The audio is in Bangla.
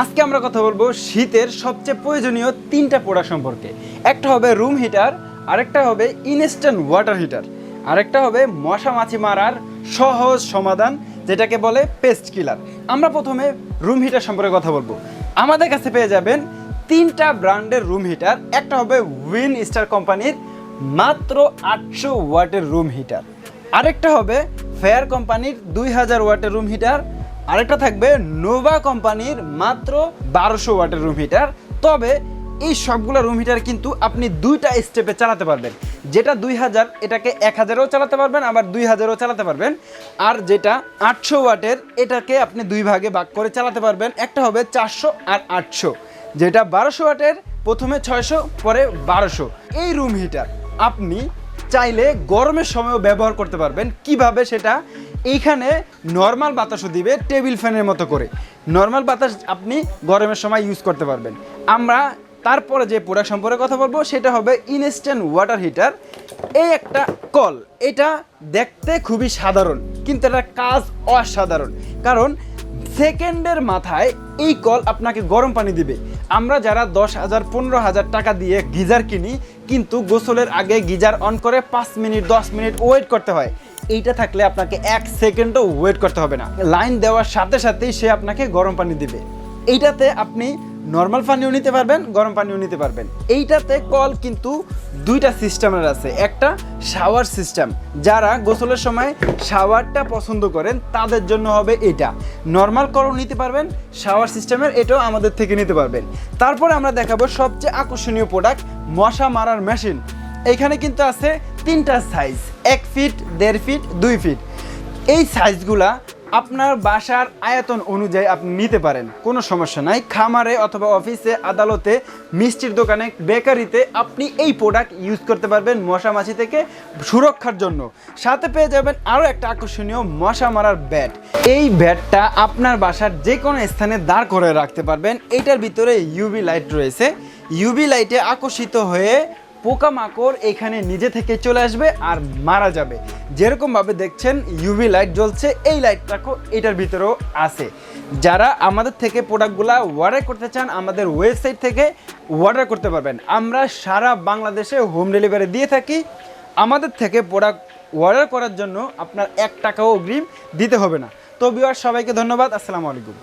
আজকে আমরা কথা বলব শীতের সবচেয়ে প্রয়োজনীয় তিনটা প্রোডাক্ট সম্পর্কে। একটা হবে রুম হিটার আরেকটা হবে ইনস্ট্যান্ট ওয়াটার হিটার আরেকটা হবে মশা মাছি মারার সহজ সমাধান, যেটাকে বলে পেস্ট কিলার আমরা প্রথমে রুম হিটার সম্পর্কে কথা বলব। আমাদের কাছে পেয়ে যাবেন তিনটা ব্র্যান্ডের রুম হিটার একটা হবে উইন স্টার কোম্পানির মাত্র আটশো ওয়াটের রুম হিটার আরেকটা হবে ফেয়ার কোম্পানির দুই হাজার ওয়াটের রুম হিটার আরেকটা থাকবে নোভা কোম্পানির মাত্র বারোশো ওয়াটের রুম হিটার তবে এই সবগুলো রুম হিটার কিন্তু আপনি দুইটা স্টেপে চালাতে পারবেন। যেটা দুই হাজার, এটাকে এক হাজারেও চালাতে পারবেন, আবার দুই হাজারও চালাতে পারবেন। আর যেটা আটশো ওয়াটের, এটাকে আপনি দুই ভাগে ভাগ করে চালাতে পারবেন। একটা হবে চারশো আর আটশো। যেটা বারোশো ওয়াটের, প্রথমে ছয়শো, পরে বারোশো। এই রুম হিটার আপনি চাইলে গরমের সময়ও ব্যবহার করতে পারবেন। কীভাবে সেটা? এইখানে নর্মাল বাতাসও দিবে টেবিল ফ্যানের মতো করে। নর্মাল বাতাস আপনি গরমের সময় ইউজ করতে পারবেন। আমরা তারপরে যে প্রোডাক্ট সম্পর্কে কথা বলব, সেটা হবে ইনস্ট্যান্ট ওয়াটার হিটার এই একটা কল, এটা দেখতে খুবই সাধারণ, কিন্তু এটার কাজ অসাধারণ। কারণ সেকেন্ডের মাথায় এই কল আপনাকে গরম পানি দিবে। আমরা যারা দশ হাজার, পনেরো হাজার টাকা দিয়ে গিজার কিনি, কিন্তু গোসলের আগে গিজার অন করে পাঁচ মিনিট, দশ মিনিট ওয়েট করতে হয়। এইটা থাকলে আপনাকে এক সেকেন্ডও ওয়েট করতে হবে না। লাইন দেওয়ার সাথে সাথেই সে আপনাকে গরম পানি দিবে। এইটাতে আপনি নর্মাল পানিও নিতে পারবেন, গরম পানিও নিতে পারবেন। এইটাতে কল কিন্তু দুইটা সিস্টেমের আছে। একটা শাওয়ার সিস্টেম যারা গোসলের সময় শাওয়ারটা পছন্দ করেন, তাদের জন্য হবে এটা। নর্মাল কলও নিতে পারবেন শাওয়ার সিস্টেমের এটাও আমাদের থেকে নিতে পারবেন। তারপরে আমরা দেখাবো সবচেয়ে আকর্ষণীয় প্রোডাক্ট মশা মারার মেশিন এইখানে কিন্তু আছে তিনটা সাইজ এক ফিট দেড় ফিট দুই ফিট এই সাইজগুলা আপনার বাসার আয়তন অনুযায়ী আপনি নিতে পারেন। কোনো সমস্যা নাই। খামারে অথবা অফিসে আদালতে, মিষ্টির দোকানে, বেকারিতে আপনি এই প্রোডাক্ট ইউজ করতে পারবেন মশা মাছি থেকে সুরক্ষার জন্য। সাথে পেয়ে যাবেন আরও একটা আকর্ষণীয় মশা মারার ব্যাট এই ব্যাটটা আপনার বাসার যে কোনো স্থানে দাঁড় করে রাখতে পারবেন। এটার ভিতরে ইউভি লাইট রয়েছে। ইউভি লাইটে আকর্ষিত হয়ে পোকামাকড় এখানে নিজে থেকে চলে আসবে আর মারা যাবে। যেরকমভাবে দেখছেন ইউভি লাইট জ্বলছে, এই লাইটটাকেও এটার ভিতরেও আছে। যারা আমাদের থেকে প্রোডাক্টগুলো অর্ডার করতে চান, আমাদের ওয়েবসাইট থেকে অর্ডার করতে পারবেন। আমরা সারা বাংলাদেশে হোম ডেলিভারি দিয়ে থাকি। আমাদের থেকে প্রোডাক্ট অর্ডার করার জন্য আপনার এক টাকাও অগ্রিম দিতে হবে না। তো বিওয়ার সবাইকে ধন্যবাদ। আসসালামু আলাইকুম।